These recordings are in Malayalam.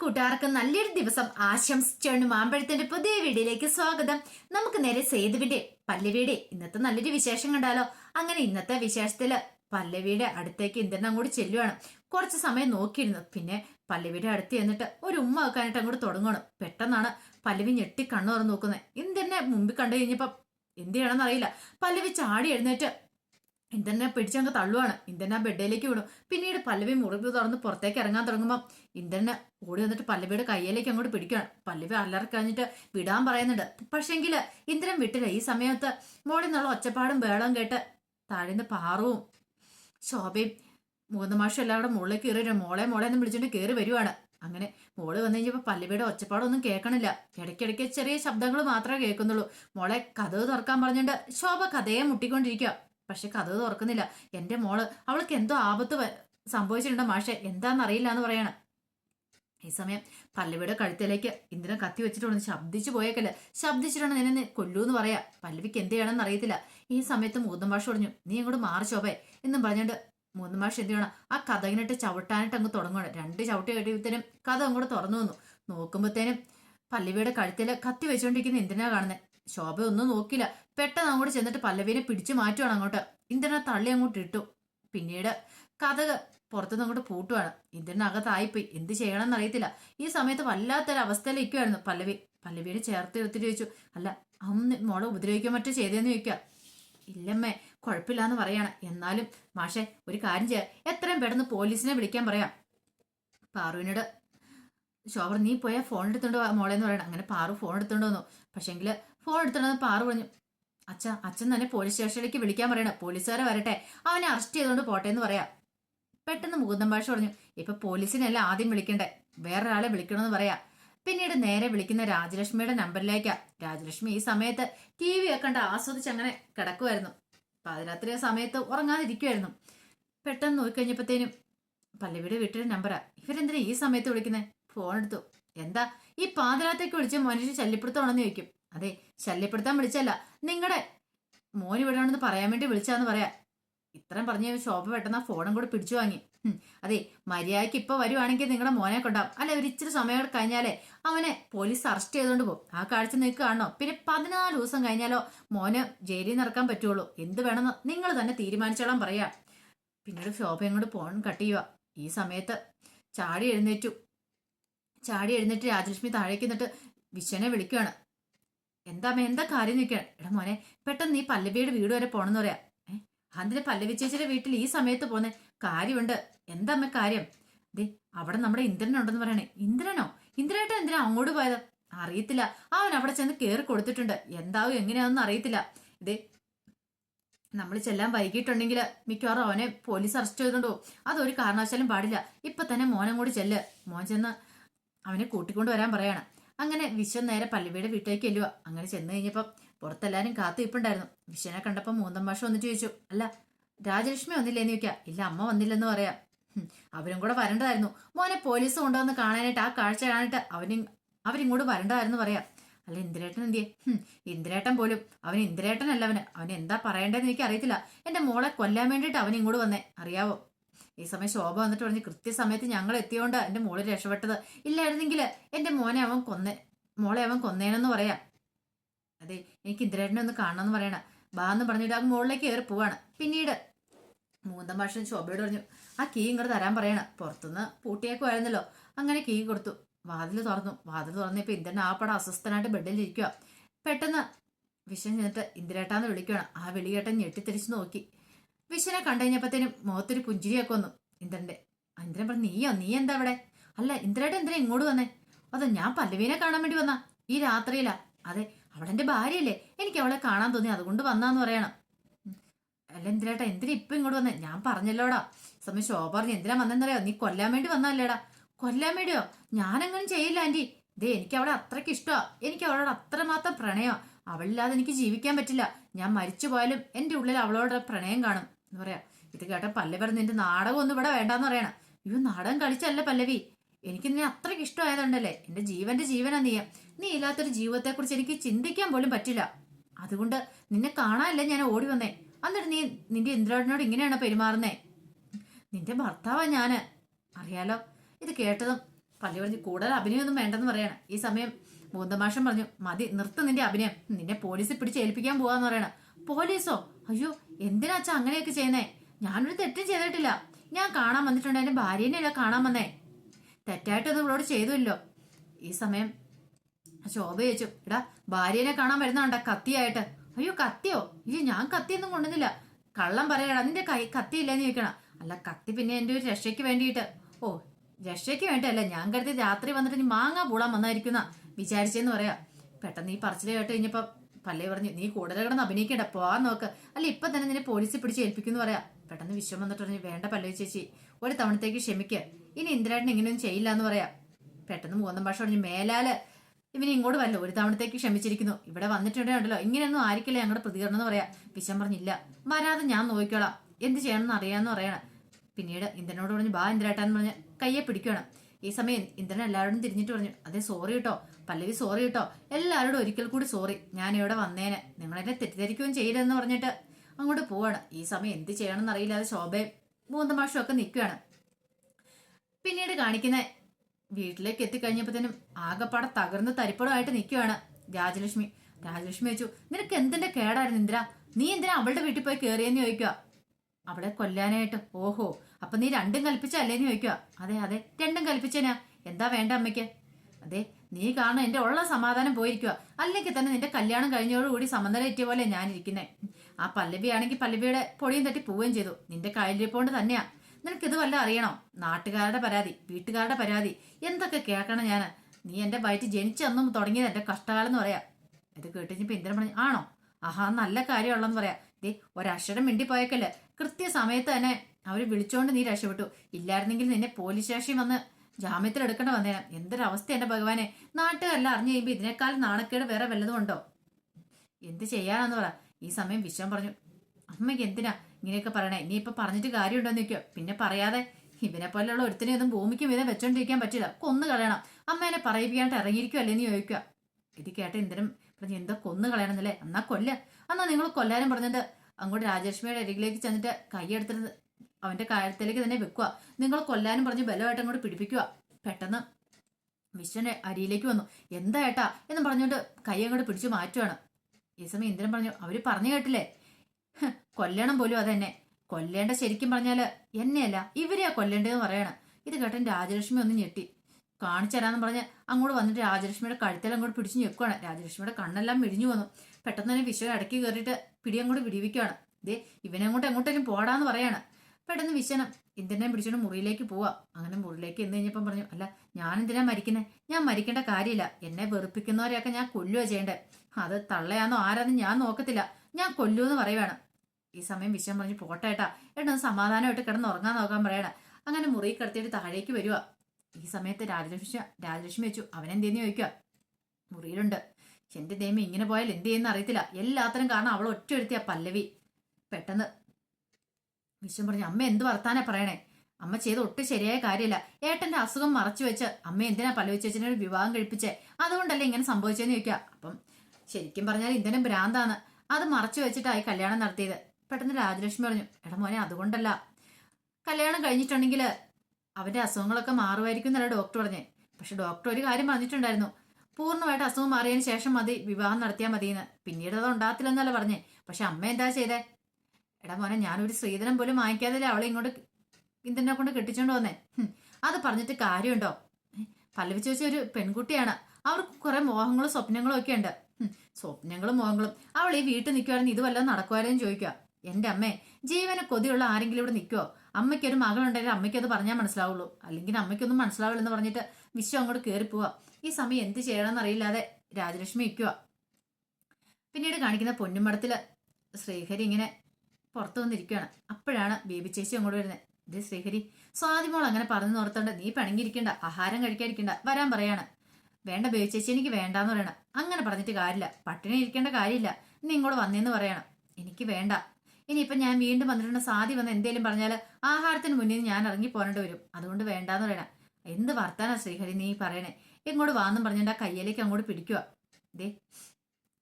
കൂട്ടുകാർക്ക് നല്ലൊരു ദിവസം ആശംസിച്ചാണ് മാമ്പഴത്തിന്റെ പുതിയ വീഡിയോയിലേക്ക് സ്വാഗതം. നമുക്ക് നേരെ സേതുവിന്റെ പല്ലവിയുടെ ഇന്നത്തെ നല്ലൊരു വിശേഷം കണ്ടാലോ? അങ്ങനെ ഇന്നത്തെ വിശേഷത്തിൽ പല്ലവിയുടെ അടുത്തേക്ക് ഇന്ദ്രൻ അങ്ങോട്ട് ചെല്ലുവാണ്. കുറച്ച് സമയം നോക്കിയിരുന്നു. പിന്നെ പല്ലവിയുടെ അടുത്ത് ചെന്നിട്ട് ഒരു ഉമ്മ വെക്കാനായിട്ട് അങ്ങോട്ട് തുടങ്ങണം പെട്ടെന്നാണ് പല്ലവി ഞെട്ടി കണ്ണു തുറന്ന് നോക്കുന്നത്. ഇന്ദ്രനെ മുമ്പിൽ കണ്ടു കഴിഞ്ഞപ്പം എന്ത് ചെയ്യണമെന്ന് അറിയില്ല. പല്ലവി ചാടി എഴുന്നേറ്റ് ഇന്ദ്രനെ പിടിച്ചങ്ങ് തള്ളുവാണ്. ഇന്ദ്രനെ ആ ബെഡിലേക്ക് വിടും. പിന്നീട് പല്ലവി മുറിവ് തുറന്ന് പുറത്തേക്ക് ഇറങ്ങാൻ തുടങ്ങുമ്പോൾ ഇന്ദ്രനെ ഓടി വന്നിട്ട് പല്ലവിയുടെ കയ്യിലേക്ക് അങ്ങോട്ട് പിടിക്കുകയാണ്. പല്ലവി അലറിക്കഴിഞ്ഞിട്ട് വിടാൻ പറയുന്നുണ്ട്. പക്ഷെങ്കിൽ ഇന്ദ്രൻ വിട്ടില്ല. ഈ സമയത്ത് മോളിൽ നിന്നുള്ള ഒച്ചപ്പാടും ബേളവും കേട്ട് താഴ്ന്ന് പാറവും ശോഭയും മൂന്ന് മാഷം എല്ലാവരുടെ മുകളിലേക്ക് കയറി മോളെ മോളെ എന്ന് വിളിച്ചിട്ട് കയറി വരുവാണ്. അങ്ങനെ മോൾ വന്നു കഴിഞ്ഞപ്പോൾ പല്ലവിയുടെ ഒച്ചപ്പാടൊന്നും കേൾക്കണില്ല. ഇടയ്ക്കിടയ്ക്ക് ചെറിയ ശബ്ദങ്ങൾ മാത്രമേ കേൾക്കുന്നുള്ളൂ. മോളെ കഥ തുറക്കാൻ പറഞ്ഞിട്ട് ശോഭ കഥയെ മുട്ടിക്കൊണ്ടിരിക്കുക പക്ഷെ കഥ തുറക്കുന്നില്ല. എന്റെ മോൾ അവൾക്ക് എന്തോ ആപത്ത് സംഭവിച്ചിട്ടുണ്ട് മാഷെ. എന്താണെന്നറിയില്ല എന്ന് പറയണം. ഈ സമയം പല്ലവിയുടെ കഴുത്തിലേക്ക് ഇന്ദ്രൻ കത്തി വെച്ചിട്ടുണ്ട് ശബ്ദിച്ചു പോയേക്കല്ല. ശബ്ദിച്ചിട്ടുണ്ട് നിന്നെ കൊല്ലൂ എന്ന് പറയാ. പല്ലവിക്ക് എന്ത് ചെയ്യണമെന്ന് അറിയത്തില്ല. ഈ സമയത്ത് മൂന്നും മാഷ് പറഞ്ഞു നീ അങ്ങോട്ട് മാറി ശോഭേ എന്നും പറഞ്ഞുകൊണ്ട് മൂന്നും മാഷ് എന്ത് ചെയ്യണം? ആ കഥകിനിട്ട് ചവിട്ടാനായിട്ട് അങ്ങ് തുടങ്ങണം രണ്ട് ചവിട്ടി കഴിയുമ്പോഴത്തേനും കഥ അങ്ങോട്ട് തുറന്നു വന്നു. നോക്കുമ്പോഴത്തേനും പല്ലവിയുടെ കഴുത്തിൽ കത്തി വെച്ചുകൊണ്ടിരിക്കുന്ന എന്തിനാ കാണുന്നത് ശോഭ ഒന്നും നോക്കില്ല. പെട്ടെന്ന് അങ്ങോട്ട് ചെന്നിട്ട് പല്ലവീനെ പിടിച്ചു മാറ്റുവാണ് അങ്ങോട്ട്. ഇന്ദ്രനെ തള്ളി അങ്ങോട്ട് ഇട്ടു. പിന്നീട് കഥക് പുറത്തുനിന്ന് അങ്ങോട്ട് പൂട്ടുവാണ്. ഇന്ദ്രനകത്തായിപ്പോയി എന്ത് ചെയ്യണമെന്ന് അറിയത്തില്ല. ഈ സമയത്ത് വല്ലാത്തൊരു അവസ്ഥയിൽ ഇരിക്കുമായിരുന്നു പല്ലവി. പല്ലവിയെ ചേർത്ത് എടുത്തിട്ട് ചോദിച്ചു അല്ല അന്ന് മോളെ ഉപദ്രവിക്കാൻ മറ്റോ ചെയ്തേന്ന് ചോദിക്കുക ഇല്ലമ്മേ കുഴപ്പമില്ലാന്ന് പറയാണ്. എന്നാലും മാഷെ ഒരു കാര്യം ചെയ്യാം. എത്രയും പെട്ടെന്ന് പോലീസിനെ വിളിക്കാൻ പറയാം. പാറുവിനോട് ശോഭ നീ പോയാൽ ഫോൺ എടുത്തോണ്ട് മോളെ എന്ന് പറയണം. അങ്ങനെ പാറു ഫോൺ എടുത്തോണ്ട് വന്നു. പക്ഷെങ്കിൽ ഫോൺ എടുത്തോണ്ട് പാറു പറഞ്ഞു അച്ഛ അച്ഛൻ തന്നെ പോലീസ് സ്റ്റേഷനിലേക്ക് വിളിക്കാൻ പറയണം. പോലീസുകാരെ വരട്ടെ. അവനെ അറസ്റ്റ് ചെയ്തുകൊണ്ട് പോട്ടെ എന്ന് പറയാം. പെട്ടെന്ന് മുകുന്ദൻ ഭാഷ പറഞ്ഞു ഇപ്പൊ പോലീസിനല്ല ആദ്യം വിളിക്കണ്ടേ. വേറൊരാളെ വിളിക്കണമെന്ന് പറയാ. പിന്നീട് നേരെ വിളിക്കുന്ന രാജലക്ഷ്മിയുടെ നമ്പറിലേക്കാ. രാജലക്ഷ്മി ഈ സമയത്ത് ടി വി ഒക്കെ കണ്ട് ആസ്വദിച്ച് അങ്ങനെ കിടക്കുമായിരുന്നു പാതിരാത്രി ആ സമയത്ത് ഉറങ്ങാതിരിക്കുമായിരുന്നു പെട്ടെന്ന് നോക്കിക്കഴിഞ്ഞപ്പോഴത്തേനും പല്ലവിയുടെ വീട്ടിലെ നമ്പറാ. ഇവരെന്തിനാ ഈ സമയത്ത് വിളിക്കുന്നത് ഫോൺ എടുത്തു. എന്താ? ഈ പാതിരാത്തേക്ക് വിളിച്ച് മനുഷ്യ ശല്യപ്പെടുത്തണമെന്ന് ചോദിക്കും. അതെ ശല്യപ്പെടുത്താൻ വിളിച്ചല്ല നിങ്ങളുടെ മോൻ ഇവിടെ ഉണ്ടെന്ന് പറയാൻ വേണ്ടി വിളിച്ചാന്ന് പറയാ. ഇത്രയും പറഞ്ഞ ശോഭ പെട്ടെന്ന് ആ ഫോണും കൂടെ പിടിച്ചു വാങ്ങി. അതെ മര്യാദയ്ക്ക് ഇപ്പൊ വരുവാണെങ്കിൽ നിങ്ങളുടെ മോനെ കൊണ്ടാവും അല്ലെ ഒരു ഇച്ചിരി സമയം കഴിഞ്ഞാലേ അവനെ പോലീസ് അറസ്റ്റ് ചെയ്തുകൊണ്ട് പോകും. ആ കാഴ്ച നിങ്ങൾക്ക് കാണണോ? പിന്നെ പതിനാല് ദിവസം കഴിഞ്ഞാലോ മോന് ജയിലിൽ നിന്ന് ഇറക്കാൻ പറ്റുള്ളൂ. എന്ത് വേണമെന്ന് നിങ്ങൾ തന്നെ തീരുമാനിച്ചോളാം പറയാ. പിന്നീട് ഷോപ്പ് ഇങ്ങോട്ട് ഫോൺ കട്ട് ചെയ്യുക ഈ സമയത്ത് ചാടി എഴുന്നേറ്റു. ചാടി എഴുന്നേറ്റ് രാജലക്ഷ്മി താഴേക്ക് നിന്നിട്ട് വിശ്വനെ വിളിക്കുകയാണ് എന്താ അമ്മേ എന്താ കാര്യം നിൽക്കാൻ എടാ മോനെ പെട്ടെന്ന് നീ പല്ലവിയുടെ വീട് വരെ പോണെന്ന് പറയാ. ഏഹ് അതിന് പല്ലവി ചേച്ചിയുടെ വീട്ടിൽ ഈ സമയത്ത് പോന്നെ കാര്യമുണ്ട്. എന്താ അമ്മ കാര്യം? ദേ അവിടെ നമ്മുടെ ഇന്ദ്രനുണ്ടെന്ന് പറയണേ. ഇന്ദ്രനോ? ഇന്ദ്രനായിട്ട് എന്തിനാ അങ്ങോട്ട് പോയത്? അറിയത്തില്ല. അവൻ അവിടെ ചെന്ന് കയറി കൊടുത്തിട്ടുണ്ട്. എന്താവും എങ്ങനെയാണെന്ന് അറിയത്തില്ല. ഇതേ നമ്മൾ ചെല്ലാൻ വൈകിട്ടുണ്ടെങ്കിൽ മിക്കവാറും അവനെ പോലീസ് അറസ്റ്റ് ചെയ്തോണ്ട് പോകും. അതൊരു കാരണവശാലും പാടില്ല. ഇപ്പൊ തന്നെ മോനും കൂടി ചെല്ല്. മോൻ ചെന്ന് അവനെ കൂട്ടിക്കൊണ്ട് വരാൻ പറയണം. അങ്ങനെ വിശ്വൻ നേരെ പല്ലവിയുടെ വീട്ടിലേക്ക് ചെല്ലുക അങ്ങനെ ചെന്ന് കഴിഞ്ഞപ്പം പുറത്തെല്ലാരും കാത്തു ഇപ്പുണ്ടായിരുന്നു വിശ്വനെ കണ്ടപ്പോൾ മൂന്തം ഭാഷ വന്നിട്ട് ചോദിച്ചു അല്ല രാജലക്ഷ്മി വന്നില്ലേന്ന് ചോദിക്കുക ഇല്ല അമ്മ വന്നില്ലെന്ന് പറയാം. അവരും കൂടെ വരണ്ടതായിരുന്നു മോനെ പോലീസ് കൊണ്ടുവന്ന് കാണാനായിട്ട് ആ കാഴ്ച കാണാനായിട്ട് അവനും അവരിങ്ങോട്ട് വരണ്ടതായിരുന്നു പറയാം. അല്ല ഇന്ദ്രേട്ടൻ എന്തിയെ? ഇന്ദ്രേട്ടൻ ഇന്ദിരേട്ടൻ പോലും. അവൻ ഇന്ദിരേട്ടനല്ല അവന്. അവൻ എന്താ പറയേണ്ടതെന്ന് എനിക്ക് അറിയത്തില്ല എന്റെ മോളെ കൊല്ലാൻ വേണ്ടിയിട്ട് അവൻ ഇങ്ങോട്ട് വന്നേ. അറിയാവോ? ഈ സമയം ശോഭ വന്നിട്ട് പറഞ്ഞു കൃത്യസമയത്ത് ഞങ്ങൾ എത്തിയോണ്ട് എന്റെ മോൾ രക്ഷപ്പെട്ടത് ഇല്ലായിരുന്നെങ്കിൽ എന്റെ മോനെ അവൻ കൊന്നേ മോളെ അവൻ കൊന്നേനെന്ന് പറയാം. അതെ എനിക്ക് ഇന്ദ്രേട്ടനെ ഒന്ന് കാണണമെന്ന് പറയണ. ബാ എന്ന് പറഞ്ഞിട്ട് ആ മുകളിലേക്ക് കയറി പോവാണ്. പിന്നീട് മൂന്തം ഭാഷൻ ശോഭയോട് പറഞ്ഞു ആ കീ ഇങ്ങോട്ട് തരാൻ പറയണം. പുറത്തുനിന്ന് പൂട്ടിയേക്കുമായിരുന്നല്ലോ അങ്ങനെ കീ കൊടുത്തു. വാതിൽ തുറന്നു. വാതിൽ തുറന്നിപ്പോ ഇന്ദ്രൻ പടം അസ്വസ്ഥനായിട്ട് ബെഡിൽ ഇരിക്കുക പെട്ടെന്ന് വിഷം ചെന്നിട്ട് ഇന്ദിരേട്ടാന്ന് വിളിക്കുകയാണ് ആ വിളിയേട്ടൻ ഞെട്ടിത്തിരിച്ചു നോക്കി. വിശ്വനെ കണ്ടുകഴിഞ്ഞപ്പത്തേനും മുഖത്തൊരു പുഞ്ചിരിയൊക്കെ വന്നു. ഇന്ദ്രന്റെ ഇന്ദ്രൻ പറഞ്ഞു നീയോ നീ എന്താ അവിടെ? അല്ല ഇന്ദ്രേട്ടൻ എന്തിനാ ഇങ്ങോട്ട് വന്നേ? അതോ ഞാൻ പല്ലവീനെ കാണാൻ വേണ്ടി വന്ന? ഈ രാത്രിയിലാ. അതെ അവളെന്റെ ഭാര്യയല്ലേ? എനിക്ക് അവളെ കാണാൻ തോന്നി അതുകൊണ്ട് വന്നാന്ന് പറയണം. അല്ല ഇന്ദ്രേട്ടാ എന്തിനാ ഇപ്പൊ ഇങ്ങോട്ട് വന്നേ? ഞാൻ പറഞ്ഞല്ലോടാ. സമയം ശോഭ പറഞ്ഞു എന്തിനാ വന്നെന്നറിയോ? നീ കൊല്ലാൻ വേണ്ടി വന്നല്ലേടാ കൊല്ലാൻ വേണ്ടിയോ? ഞാനങ്ങനെ ചെയ്യില്ല ആന്റി ദേ എനിക്ക് അവളെ അത്രയ്ക്ക് ഇഷ്ടമാ എനിക്ക് അവളോട് അത്രമാത്രം പ്രണയമാണ് അവളില്ലാതെ എനിക്ക് ജീവിക്കാൻ പറ്റില്ല. ഞാൻ മരിച്ചു പോയാലും എന്റെ ഉള്ളിൽ അവളോട് പ്രണയം കാണും. എന്ന് പറയാ ഇത് കേട്ട പല്ലവി പറഞ്ഞു നിന്റെ നാടകം ഒന്നും ഇവിടെ വേണ്ടാന്ന് പറയണം. ഇവ നാടകം കളിച്ചല്ല പല്ലവി? എനിക്ക് നിന്നെ അത്രയ്ക്ക് ഇഷ്ടമായതുണ്ടല്ലേ എന്റെ ജീവന്റെ ജീവനാ നീയ നീ ഇല്ലാത്തൊരു ജീവിതത്തെ കുറിച്ച് എനിക്ക് ചിന്തിക്കാൻ പോലും പറ്റില്ല. അതുകൊണ്ട് നിന്നെ കാണാനല്ല ഞാൻ ഓടി വന്നേ? എന്നിട്ട് നീ നിന്റെ ഇന്ദ്രനോട് ഇങ്ങനെയാണ് പെരുമാറുന്നേ? നിന്റെ ഭർത്താവാ ഞാൻ. അറിയാലോ ഇത് കേട്ടതും പള്ളി പറഞ്ഞു കൂടുതൽ അഭിനയമൊന്നും വേണ്ടെന്ന് പറയണം. ഈ സമയം മൂന്തമാഷം പറഞ്ഞു മതി നിർത്ത് നിന്റെ അഭിനയം. നിന്നെ പോലീസിൽ പിടിച്ച് ഏൽപ്പിക്കാൻ പോവാന്ന് പറയണം. പോലീസോ? അയ്യോ എന്തിനാ അങ്ങനെയൊക്കെ ചെയ്യുന്നേ? ഞാനൊരു തെറ്റും ചെയ്തിട്ടില്ല. ഞാൻ കാണാൻ വന്നിട്ടുണ്ട്. എന്റെ ഭാര്യേനെയല്ല കാണാൻ വന്നേ. തെറ്റായിട്ടൊന്നും ഇവളോട് ചെയ്തുല്ലോ ഈ സമയം ശോഭ ചോദിച്ചു എടാ ഭാര്യനെ കാണാൻ വരുന്നതാണ്ട? കത്തിയായിട്ട്. അയ്യോ കത്തിയോ? അയ്യോ ഞാൻ കത്തിയൊന്നും കൊണ്ടുവന്നില്ല. കള്ളം പറയടാ നിന്റെ കൈ കത്തിയില്ലെന്ന് ചോദിക്കണം. അല്ല കത്തി പിന്നെ എന്റെ ഒരു രക്ഷയ്ക്ക് വേണ്ടിയിട്ട്. ഓ രക്ഷയ്ക്ക് വേണ്ടിയല്ല. ഞാൻ കരുതി രാത്രി വന്നിട്ട് നീ മാങ്ങ പൂളാൻ വന്നായിരിക്കുന്ന വിചാരിച്ചെന്ന് പറയാ. പെട്ടെന്ന് ഈ പറച്ചിൽ കേട്ട് കഴിഞ്ഞപ്പോ പല്ലേ പറഞ്ഞു നീ കൂടുതൽ കിടന്ന് അഭിനയിക്കണ്ട പോവാൻ നോക്ക്. അല്ല ഇപ്പൊ തന്നെ നിന്നെ പോലീസിൽ പിടിച്ച് ഏൽപ്പിക്കുന്നു പറയാ. പെട്ടെന്ന് വിശ്വം വന്നിട്ട് പറഞ്ഞു വേണ്ട പല്ലവി ചേച്ചി ഒരു തവണത്തേക്ക് ക്ഷമിക്ക. ഇനി ഇന്ദ്രേട്ടൻ ഇങ്ങനെയൊന്നും ചെയ്യില്ല എന്ന് പറയാ. പെട്ടെന്ന് മൂന്നാം ഭാഷ പറഞ്ഞു മേലാൽ ഇവന് ഇങ്ങോട്ട് വല്ല ഒരു തവണത്തേക്ക് ക്ഷമിച്ചിരിക്കുന്നു. ഇവിടെ വന്നിട്ടുണ്ടല്ലോ ഇങ്ങനെയൊന്നും ആയിരിക്കില്ല ഞങ്ങളുടെ പ്രതികരണം എന്ന് പറയാ. വിശ്വം പറഞ്ഞില്ല വരാതെ ഞാൻ നോക്കിക്കോളാം. എന്ത് ചെയ്യണമെന്ന് അറിയാന്ന് പറയണം. പിന്നീട് ഇന്ദ്രനോട് പറഞ്ഞു ബാ ഇന്ദ്രേട്ടാന്ന് പറഞ്ഞ് കയ്യെ പിടിക്കണം ഈ സമയം ഇന്ദ്രൻ എല്ലാവരോടും തിരിഞ്ഞിട്ട് പറഞ്ഞു അതെ സോറി കേട്ടോ പല്ലവി സോറി കേട്ടോ എല്ലാവരോടും ഒരിക്കൽ കൂടി സോറി ഞാൻ ഇവിടെ വന്നേനെ. നിങ്ങൾ എന്നെ തെറ്റിദ്ധരിക്കുകയും ചെയ്യരുതെന്ന് പറഞ്ഞിട്ട്. അങ്ങോട്ട് പോവാണ്. ഈ സമയം എന്ത് ചെയ്യണമെന്ന് അറിയില്ലാതെ ശോഭയും മൂന്ന് മാഷും ഒക്കെ നിൽക്കുകയാണ്. പിന്നീട് കാണിക്കുന്ന വീട്ടിലേക്ക് എത്തിക്കഴിഞ്ഞപ്പോഴത്തേനും ആകപ്പാടെ തകർന്ന് തരിപ്പടമായിട്ട് നിൽക്കുകയാണ് രാജലക്ഷ്മി. രാജലക്ഷ്മി വെച്ചു നിനക്ക് എന്തിന്റെ കേടായിരുന്നു ഇന്ദ്ര? നീ എന്തിനാ അവളുടെ വീട്ടിൽ പോയി കയറിയെന്ന് ചോദിക്കുക? അവളെ കൊല്ലാനായിട്ട്. ഓഹോ. അപ്പൊ നീ രണ്ടും കൽപ്പിച്ചല്ലേന്ന് ചോദിക്കുക അതെ അതെ രണ്ടും കൽപ്പിച്ചനാ. എന്താ വേണ്ട അമ്മയ്ക്ക്? അതെ നീ കാണാൻ എന്റെ ഉള്ള സമാധാനം പോയിരിക്കുക അല്ലെങ്കിൽ തന്നെ നിന്റെ കല്യാണം കഴിഞ്ഞോടുകൂടി സമനില എറ്റിയ പോലെ ഞാൻ ഇരിക്കുന്നേ ആ പല്ലവി ആണെങ്കിൽ പല്ലവിയുടെ പൊടിയും തട്ടി പോവുകയും ചെയ്തു. നിന്റെ കയ്യിലിരിപ്പോണ്ട് തന്നെയാ. നിനക്ക് നിനക്കിത് വല്ല അറിയണോ? നാട്ടുകാരുടെ പരാതി വീട്ടുകാരുടെ പരാതി എന്തൊക്കെ കേൾക്കണം ഞാൻ നീ എന്റെ വയറ്റിൽ ജനിച്ചെന്നും തുടങ്ങിയത് എന്റെ കഷ്ടകാലം എന്ന് പറയാ. ഇത് കേട്ടിഞ്ഞപ്പോ ഇന്ദ്രൻ പറഞ്ഞു ആണോ? ആഹാ നല്ല കാര്യമുള്ളെന്ന് പറയാ. ദേ ഒരക്ഷരം മിണ്ടിപ്പോയേക്കല്ലേ. കൃത്യസമയത്ത് തന്നെ അവർ വിളിച്ചോണ്ട് നീ രക്ഷപ്പെട്ടു. ഇല്ലായിരുന്നെങ്കിൽ നിന്നെ പോലീസ് ശേഷം വന്ന് ജാമ്യത്തിൽ എടുക്കേണ്ട വന്നേനെ. എന്തൊരവസ്ഥ എന്റെ ഭഗവാനെ. നാട്ടുകാരെല്ലാം അറിഞ്ഞു കഴിയുമ്പോ ഇതിനേക്കാൾ നാണക്കേട് വേറെ വല്ലതും ഉണ്ടോ? എന്ത് ചെയ്യാനാന്ന് പറ. ഈ സമയം വിശ്വം പറഞ്ഞു. അമ്മയ്ക്ക് എന്തിനാ ഇങ്ങനെയൊക്കെ പറയണേ? ഇനിയിപ്പൊ പറഞ്ഞിട്ട് കാര്യമുണ്ടോന്ന് നിൽക്കോ പിന്നെ പറയാതെ ഇവനെ പോലെയുള്ള ഒരുത്തിനെ ഒന്നും ഭൂമിക്ക് വീതം വെച്ചോണ്ടിരിക്കാൻ പറ്റില്ല. കൊന്നു കളയണം. അമ്മേനെ പറയിപ്പിക്കാണ്ട് ഇറങ്ങിയിരിക്കുമല്ലേ എന്ന് ചോദിക്കുക. ഇത് കേട്ട ഇന്ദ്രൻ പറഞ്ഞു എന്തോ കൊന്നു കളയണമെന്നല്ലേ? എന്നാ കൊല്ല. എന്നാ നിങ്ങൾ കൊല്ലാനും പറഞ്ഞിട്ട് അങ്ങോട്ട് രാജലക്ഷ്മിയുടെ അരികിലേക്ക് ചെന്നിട്ട് കൈയെടുത്തിട്ട് അവന്റെ കാര്യത്തിലേക്ക് തന്നെ വെക്കുക. നിങ്ങൾ കൊല്ലാനും പറഞ്ഞ് ബലമായിട്ട് അങ്ങോട്ട് പിടിപ്പിക്കുക. പെട്ടെന്ന് വിശ്വന്റെ അരിയിലേക്ക് വന്നു. എന്താ ഏട്ടാ? എന്ന് പറഞ്ഞുകൊണ്ട് കൈ അങ്ങോട്ട് പിടിച്ചു മാറ്റുവാണ്. ഈ സമയം ഇന്ദ്രൻ പറഞ്ഞു അവർ പറഞ്ഞു കേട്ടില്ലേ? കൊല്ലണം പോലും അതെന്നെ. കൊല്ലേണ്ട ശരിക്കും പറഞ്ഞാൽ എന്നെയല്ല ഇവരെയാ കൊല്ലേണ്ടതെന്ന് പറയണം. ഇത് കേട്ടൻ രാജലക്ഷ്മി ഒന്ന് ഞെട്ടി. കാണിച്ചു തരാന്ന് പറഞ്ഞ് അങ്ങോട്ട് വന്നിട്ട് രാജലക്ഷ്മിയുടെ കഴുത്തിൽ അങ്ങോട്ട് പിടിച്ച് ഞെക്കുവാണ്. രാജലക്ഷ്മിയുടെ കണ്ണെല്ലാം മിഴിഞ്ഞു വന്നു. പെട്ടെന്ന് തന്നെ വിശ്വ ഇടയ്ക്ക് കയറിയിട്ട് പിടി അങ്ങോട്ട് വിടിവിക്കുവാണ്. ദേ ഇവനെ അങ്ങോട്ട് എങ്ങോട്ടേലും പോടാന്ന് പറയാണ്. പെട്ടെന്ന് വിശനം. ഇന്ദ്രനെ പിടിച്ചോണ്ട് മുറിയിലേക്ക് പോവാ? അങ്ങനെ മുറിയിലേക്ക് എന്ന് കഴിഞ്ഞപ്പം പറഞ്ഞു അല്ല ഞാൻ എന്തിനാ മരിക്കുന്നത് ഞാൻ മരിക്കേണ്ട കാര്യമില്ല. എന്നെ വെറുപ്പിക്കുന്നവരെയൊക്കെ ഞാൻ കൊല്ലുക ചെയ്യേണ്ടത് അത് തള്ളയാന്നോ ആരാന്ന് ഞാൻ നോക്കത്തില്ല. ഞാൻ കൊല്ലൂ എന്ന് പറയുവാണ്. ഈ സമയം വിശ്വം പറഞ്ഞു പോട്ടേട്ടാ ഏട്ടാ. സമാധാനമായിട്ട് കിടന്ന് ഉറങ്ങാൻ നോക്കാൻ പറയണ. അങ്ങനെ മുറി കിടത്തിയിട്ട് താഴേക്ക് വരിക ഈ സമയത്ത് രാജലക്ഷ്മി രാജലക്ഷ്മി വെച്ചു അവനെന്തേന്ന് ചോദിക്കുക മുറിയിലുണ്ട്. എന്റെ ദൈവം ഇങ്ങനെ പോയാൽ എന്ത് ചെയ്യുന്ന അറിയത്തില്ല. എല്ലാത്തിനും കാരണം അവൾ ഒറ്റ ഒരുത്തിയ പല്ലവി. പെട്ടെന്ന് വിശ്വം പറഞ്ഞു അമ്മ എന്ത് വർത്താനാ പറയണേ? അമ്മ ചെയ്ത ഒട്ടും ശരിയായ കാര്യമില്ല ഏട്ടന്റെ അസുഖം മറച്ചു വെച്ച് അമ്മ എന്തിനാ പലവച്ചേച്ചനെ ചേച്ചിനെ ഒരു വിവാഹം കഴിപ്പിച്ചേ? അതുകൊണ്ടല്ലേ ഇങ്ങനെ സംഭവിച്ചെന്ന് ചോദിക്കുക. അപ്പം ശരിക്കും പറഞ്ഞാൽ ഇന്ധനം ഭ്രാന്താണ്. അത് മറച്ചു വെച്ചിട്ടായി കല്യാണം നടത്തിയത്. പെട്ടെന്ന് രാജലക്ഷ്മി പറഞ്ഞു എടാ മോനെ അതുകൊണ്ടല്ല. കല്യാണം കഴിഞ്ഞിട്ടുണ്ടെങ്കിൽ അവന്റെ അസുഖങ്ങളൊക്കെ മാറുമായിരിക്കും എന്നല്ല ഡോക്ടർ പറഞ്ഞേ. പക്ഷെ ഡോക്ടർ ഒരു കാര്യം പറഞ്ഞിട്ടുണ്ടായിരുന്നു. പൂർണമായിട്ട് അസുഖം മാറിയതിന് ശേഷം മതി വിവാഹം നടത്തിയാൽ മതിയെന്ന്. പിന്നീട് അത് ഉണ്ടാകത്തില്ലെന്നല്ല പറഞ്ഞേ. പക്ഷെ അമ്മ എന്താ ചെയ്തേ? എടാ മോനെ ഞാനൊരു സ്ത്രീധനം പോലും വാങ്ങിക്കാതെ അവളെ ഇങ്ങോട്ട് ഇന്ദ്രനെ കൊണ്ട് കെട്ടിച്ചോണ്ട് വന്നേ. അത് പറഞ്ഞിട്ട് കാര്യമുണ്ടോ? പല്ലവി ചേച്ചി ഒരു പെൺകുട്ടിയാണ്. അവർക്ക് കുറെ മോഹങ്ങളും സ്വപ്നങ്ങളും ഒക്കെ ഉണ്ട്. സ്വപ്നങ്ങളും മോഹങ്ങളും. അവൾ ഈ വീട്ടിൽ നിൽക്കുവായിരുന്നു ഇത് വല്ലതും ചോദിക്കുക. എന്റെ അമ്മേ ജീവനെ കൊതിയുള്ള ആരെങ്കിലും ഇവിടെ ഒരു മകളുണ്ടെങ്കിൽ അമ്മയ്ക്ക് അത് പറഞ്ഞാൽ മനസ്സിലാവുള്ളൂ. അല്ലെങ്കിൽ അമ്മയ്ക്കൊന്നും മനസ്സിലാവില്ലെന്ന് പറഞ്ഞിട്ട് വിശ്വം അങ്ങോട്ട് കയറി പോവാ. ഈ സമയം എന്ത് ചെയ്യണമെന്ന് അറിയില്ലാതെ രാജലക്ഷ്മി നിൽക്കുക പിന്നീട് കാണിക്കുന്ന പൊന്നുമടത്തിൽ ശ്രീഹരി ഇങ്ങനെ പുറത്തു വന്നിരിക്കുകയാണ് അപ്പോഴാണ് ബേബി ചേച്ചി അങ്ങോട്ട് വരുന്നത് ഇത് ശ്രീഹരി സ്വാതിമോൾ അങ്ങനെ പറഞ്ഞു ഓർത്തോണ്ട് നീ പിണങ്ങിയിരിക്കണ്ട ആഹാരം കഴിക്കാതിരിക്കണ്ട വരാൻ പറയാണ്. വേണ്ട ബേബി ചേച്ചി എനിക്ക് വേണ്ടാന്ന് പറയണം. അങ്ങനെ പറഞ്ഞിട്ട് കാര്യമില്ല. പട്ടിണി ഇരിക്കേണ്ട കാര്യമില്ല. നീ ഇങ്ങോട്ട് വന്നേന്ന് പറയണം. എനിക്ക് വേണ്ട. ഇനിയിപ്പം ഞാൻ വീണ്ടും വന്നിട്ടുണ്ട്. സാധി വന്ന് എന്തേലും പറഞ്ഞാൽ ആഹാരത്തിന് മുന്നിൽ ഞാൻ ഇറങ്ങി പോരേണ്ടി വരും. അതുകൊണ്ട് വേണ്ടാന്ന് പറയണം. എന്ത് വർത്താനാ ശ്രീഹരി നീ പറയണേ? ഇങ്ങോട്ട് വാന്നും പറഞ്ഞിട്ട് ആ കയ്യിലേക്ക് അങ്ങോട്ട് പിടിക്കുക ദേ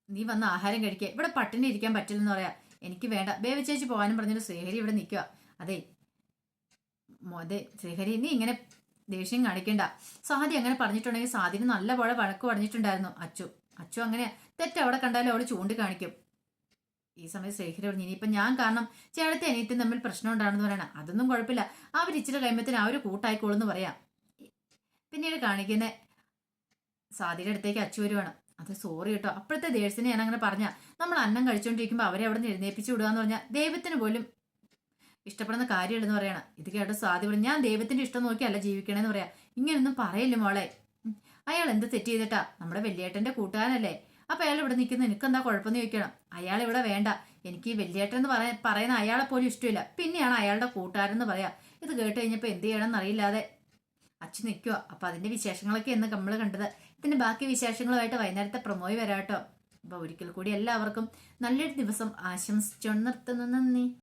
നീ വന്ന് ആഹാരം കഴിക്കുക ഇവിടെ പട്ടിണി ഇരിക്കാൻ പറ്റില്ലെന്ന് പറയാ. എനിക്ക് വേണ്ട. ബേബി ചേച്ചി പോകാനും പറഞ്ഞൊരു ശ്രീഹരി ഇവിടെ നിൽക്കുക അതെ. അതെ. ശ്രീഹരി നീ ഇങ്ങനെ ദേഷ്യം കാണിക്കണ്ട. സാദി അങ്ങനെ പറഞ്ഞിട്ടുണ്ടെങ്കിൽ സാദിന് നല്ല പോലെ വഴക്ക് പറഞ്ഞിട്ടുണ്ടായിരുന്നു. അച്ചു അച്ചു അങ്ങനെ തെറ്റ് അവിടെ കണ്ടാലും അവൾ ചൂണ്ടിക്കാണിക്കും. ഈ സമയത്ത് ശ്രീഹരി പറഞ്ഞു ഇനിയിപ്പം ഞാൻ കാരണം ചേട്ടത്തെ അനിയത്തും തമ്മിൽ പ്രശ്നം ഉണ്ടാണെന്ന് പറയണം. അതൊന്നും കുഴപ്പമില്ല. അവർ ഇച്ചിരി കഴിയുമ്പത്തിന് അവർ കൂട്ടായിക്കോളെന്ന് പറയാം. പിന്നീട് കാണിക്കുന്ന സാദിയുടെ അടുത്തേക്ക് അച്ചു വരുവാണ്. അത് സോറി കേട്ടോ. അപ്പോഴത്തെ ദേഴ്സിനെ ഞാൻ അങ്ങനെ പറഞ്ഞ നമ്മൾ അന്നം കഴിച്ചുകൊണ്ടിരിക്കുമ്പോൾ അവരെ അവിടെ നിന്ന് എഴുന്നേപ്പിച്ച് വിടുക എന്ന് പറഞ്ഞാൽ ദൈവത്തിന് പോലും ഇഷ്ടപ്പെടുന്ന കാര്യമില്ലെന്ന് പറയണം. ഇത് കേട്ടോ സ്വാതി പറഞ്ഞു ഞാൻ ദൈവത്തിന്റെ ഇഷ്ടം നോക്കിയല്ല ജീവിക്കണേന്ന് പറയാം. ഇങ്ങനൊന്നും പറയില്ല മോളെ? അയാൾ എന്ത് തെറ്റ് ചെയ്തിട്ടാ? നമ്മുടെ വലിയേട്ടന്റെ കൂട്ടുകാരനല്ലേ? അപ്പൊ അയാൾ ഇവിടെ നിൽക്കുന്ന എനിക്കെന്താ കുഴപ്പമെന്ന് ചോദിക്കണം. അയാൾ ഇവിടെ വേണ്ട. എനിക്ക് ഈ വലിയേട്ടൻ എന്ന് പറയാൻ പറയുന്ന അയാളെ പോലും ഇഷ്ടമില്ല. പിന്നെയാണ് അയാളുടെ കൂട്ടുകാരൻ എന്ന് പറയാ. ഇത് കേട്ട് കഴിഞ്ഞപ്പോൾ എന്ത് ചെയ്യണമെന്ന് അറിയില്ലാതെ അച്ഛൻ നിൽക്കുക അപ്പൊ അതിന്റെ വിശേഷങ്ങളൊക്കെ എന്ന് നമ്മൾ കണ്ടത്. ഇതിന്റെ ബാക്കി വിശേഷങ്ങളുമായിട്ട് വൈകുന്നേരത്തെ പ്രൊമോയി വരാട്ടോ. അപ്പൊ ഒരിക്കൽ കൂടി എല്ലാവർക്കും നല്ലൊരു ദിവസം ആശംസിച്ചോണ്ട് നിർത്തുന്നു. നന്ദി.